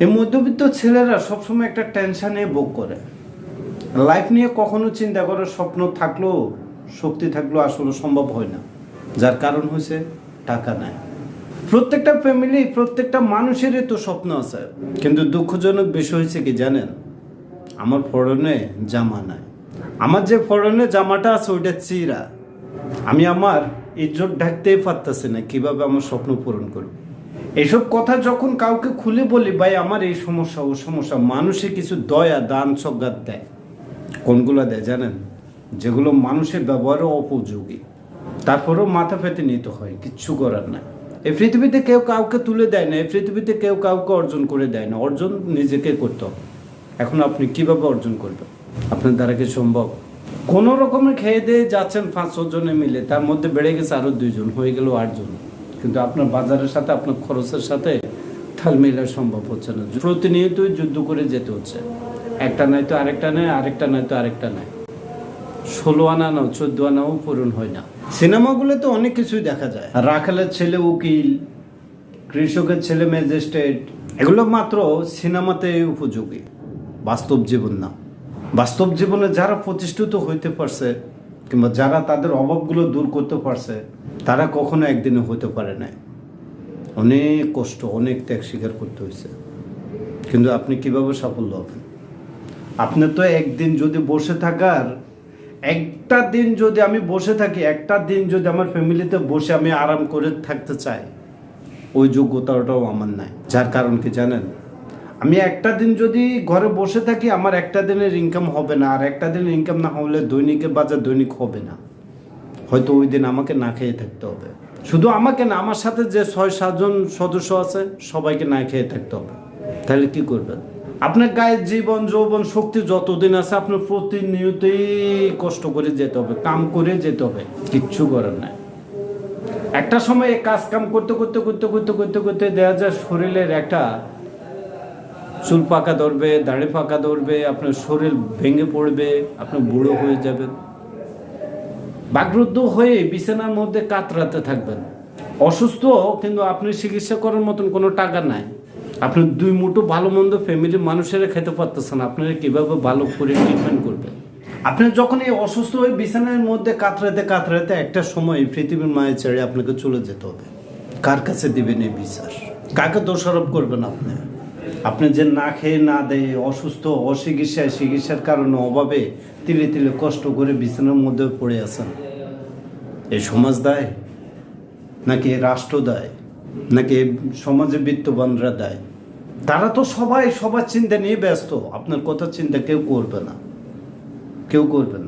এই মধ্যবিত্ত ছেলেরা সবসময় একটা টেনশন ভোগ করে। লাইফ নিয়ে কখনো চিন্তা করে, স্বপ্ন থাকলেও, শক্তি থাকলেও আসলে সম্ভব হয় না। যার কারণ হয়েছে টাকা নাই। প্রত্যেকটা ফ্যামিলি প্রত্যেকটা মানুষেরই তো স্বপ্ন আছে। কিন্তু দুঃখজনক বিষয় হয়েছে কি জানেন? আমার ফরনে জামা নাই। আমার যে ফরনে জামাটা আছে, ওইটা চিরা। আমি আমার ইজ্জত ঢাকতেই পারতেছি না কীভাবে আমার স্বপ্ন পূরণ করব। এইসব কথা যখন কাউকে খুলে বলি, ভাই, আমার এই সমস্যা, ও সমস্যা। মানুষে কিছু দয়া, দান সজ্ঞাত দেয়। কোনগুলো দেয় জানেন? যেগুলো মানুষের ব্যবহারও উপযোগী তারপরেও মাথা পেতে নিতে হয়, কিচ্ছু করার নাই। এই পৃথিবীতে কেউ কাউকে তুলে দেয় না, এই পৃথিবীতে কেউ কাউকে অর্জন করে দেয় না। অর্জন নিজেকে করতে হবে। এখন আপনি কীভাবে অর্জন করবেন? আপনার দ্বারা কি সম্ভব? কোনো রকমের খেয়ে দিয়ে যাচ্ছেন পাঁচ জনে মিলে, তার মধ্যে বেড়ে গেছে আরও দুইজন, হয়ে গেল আটজন। কিন্তু আপনার বাজারের সাথে আপনার খরচের সাথে তাল মেলা সম্ভব হচ্ছে না। প্রতিনিয়তই যুদ্ধ করে যেতে হচ্ছে। একটা নাই তো আরেকটা নেয় আরেকটা নাই তো আরেকটা নেয় ষোলো আনা নাও চোদ্দ আনাও পূরণ হয় না। সিনেমাগুলো তো অনেক কিছুই দেখা যায়। রাখালের ছেলে উকিল কৃষকের ছেলে ম্যাজিস্ট্রেট এগুলো মাত্র সিনেমাতে উপযোগী। বাস্তব জীবন না। বাস্তব জীবনে যারা প্রতিষ্ঠিত হইতে পারছে কিংবা যারা তাদের অভাবগুলো দূর করতে পারছে তারা কখনো একদিনে হতে পারে না অনেক কষ্ট, অনেক ত্যাগ স্বীকার করতে হয়েছে কিন্তু আপনি কীভাবে সাফল্য হবেন? আপনি তো একদিন যদি বসে থাকার, একটা দিন যদি আমি বসে থাকি, একটা দিন যদি আমার ফ্যামিলিতে বসে আমি আরাম করে থাকতে চাই, ওই যোগ্যতাটাও আমার নাই। যার কারণ কি জানেন? আমি একটা দিন যদি ঘরে বসে থাকি, আমার একটা দিনের ইনকাম হবে না, আর একটা দিনের ইনকাম না হলে দৈনিকের বাজার দৈনিক হবে না। হয়তো ওই দিন আমাকে না খেয়ে থাকতে হবে। শুধু আমাকে না, আমার সাথে যে ছয় সাতজন সদস্য আছে, সবাইকে না খেয়ে থাকতে হবে। তাহলে কি করবেন? আপনার গায়ের জীবন, যৌবন, শক্তি যতদিন আছে, আপনার প্রতিনিয়তই কষ্ট করে যেতে হবে, কাম করে যেতে হবে। কিচ্ছু করার নাই। একটা সময় কাজ কাম করতে করতে করতে করতে করতে করতে দেখা যায় শরীরের একটা চুল পাকা ধরবে, দাড়ি পাকা ধরবে, আপনার শরীর ভেঙে পড়বে, আপনি বুড়ো হয়ে যাবেন। বাগরুদ্ধ হয়ে বিছানার মধ্যে কাতরাতে থাকবেন। অসুস্থ কিন্তু আপনি চিকিৎসা করার মতন কোনো টাকা নাই। আপনি দুই মুঠো ভালো মন্দ ফ্যামিলির মানুষেরা খেতে পারতেছেন, আপনারা কীভাবে ভালো করে ট্রিটমেন্ট করবেন? আপনি যখন এই অসুস্থ হয়ে বিছানার মধ্যে কাতরাতে কাতরাতে একটা সময় পৃথিবীর মায়ের ছেড়ে আপনাকে চলে যেতে হবে। কার কাছে দিবেন এই বিচার? কাকে দোষারোপ করবেন আপনি? আপনি যে না খেয়ে না দেয় অসুস্থ, অচিকিৎসায় চিকিৎসার কারণে অভাবে তিলে তিলে কষ্ট করে বিছানার মধ্যে পড়ে আছেন। এই সমাজ দায়? নাকি রাষ্ট্র দায়? নাকি সমাজে বিত্তবানরা দায়? তারা তো সবাই সবার চিন্তা নিয়ে ব্যস্ত। আপনার কথা চিন্তা কেউ করবে না। কেউ করবে না।